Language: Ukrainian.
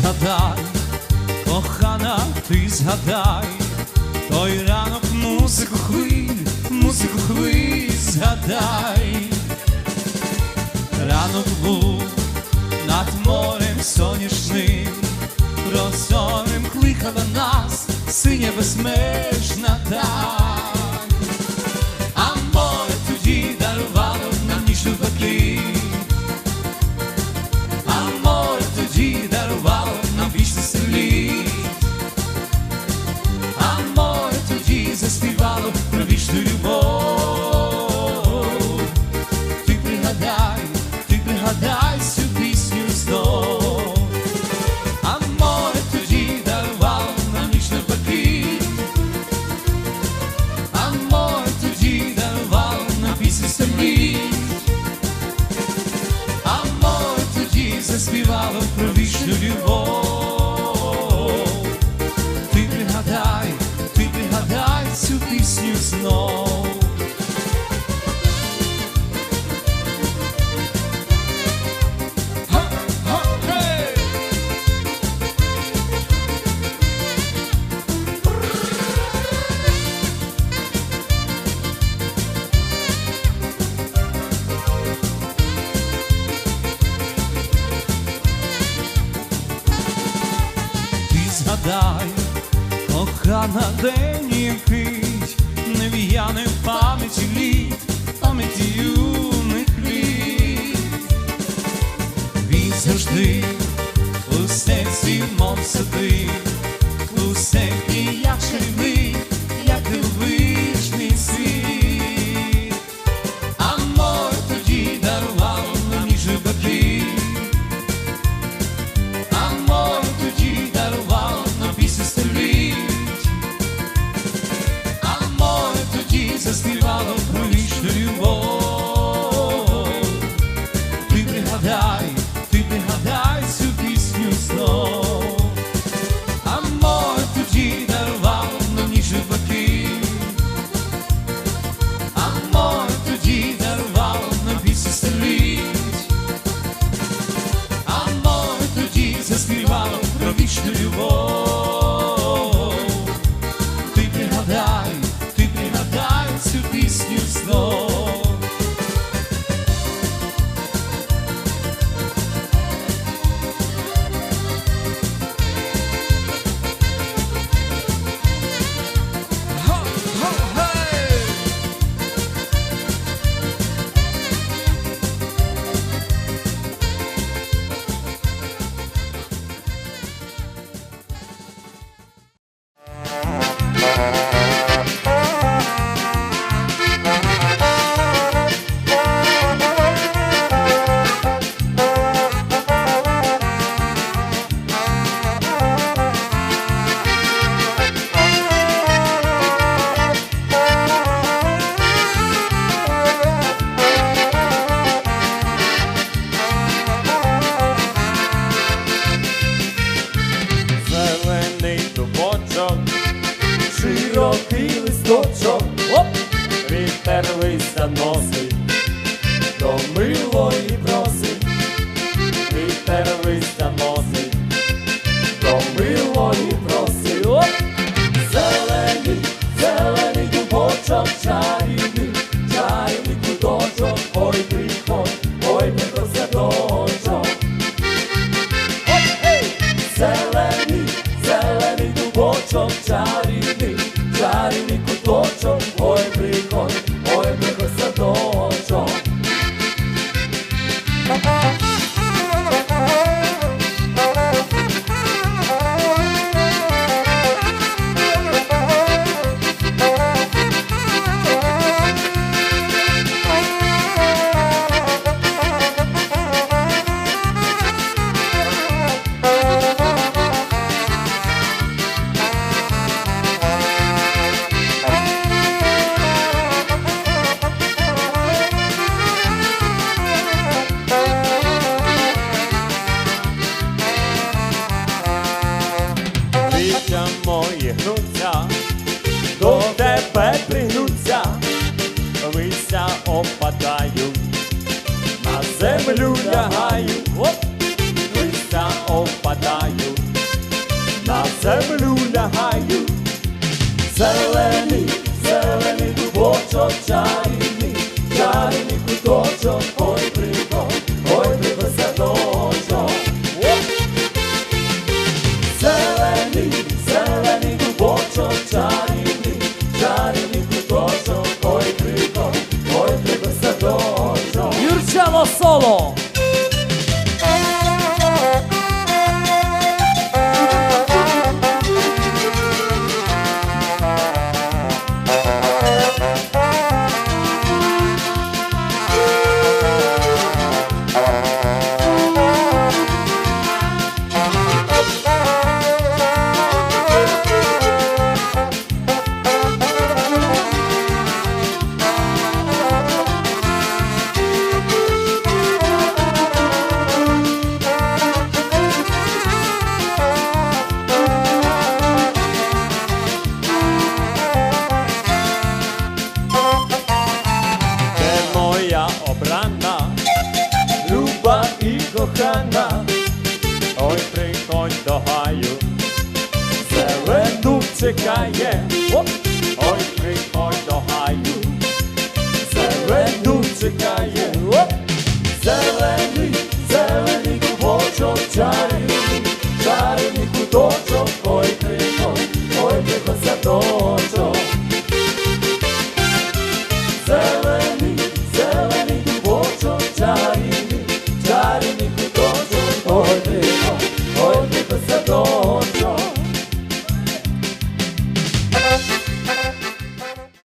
згадай, кохана, ти згадай, той ранок музику хвиль, музику хвиль згадай, ранок був над морем сонячним, прозорим кликала нас, синя безмежна даль. вічну любов. згадай, кохана день якийсь, не в'яне в пам'яті літ, пам'яті юних літ. Він завжди у серці мов сидить. сервиса носить, до милої просить, сервиса носить, до милої просить, Оп! зелений, зелений дубочок чарівний, чарівний куточок, ой приходь, ой не про садочок. Зелений, зелений дубочок чарівний, землю лягаю, оп, ну листя опадаю, на землю лягаю, зелений, зелений дубочок чай. solo. Кохана, ой, приходь до гаю, зелену чекає, ой, приходь до гаю, зелену чекає.